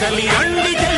కదలి రండి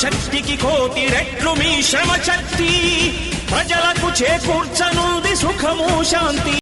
శక్తికి కోటి రెట్లు మీ శ్రమ శక్తి ప్రజలకు చేకూర్చనుంది సుఖము శాంతి.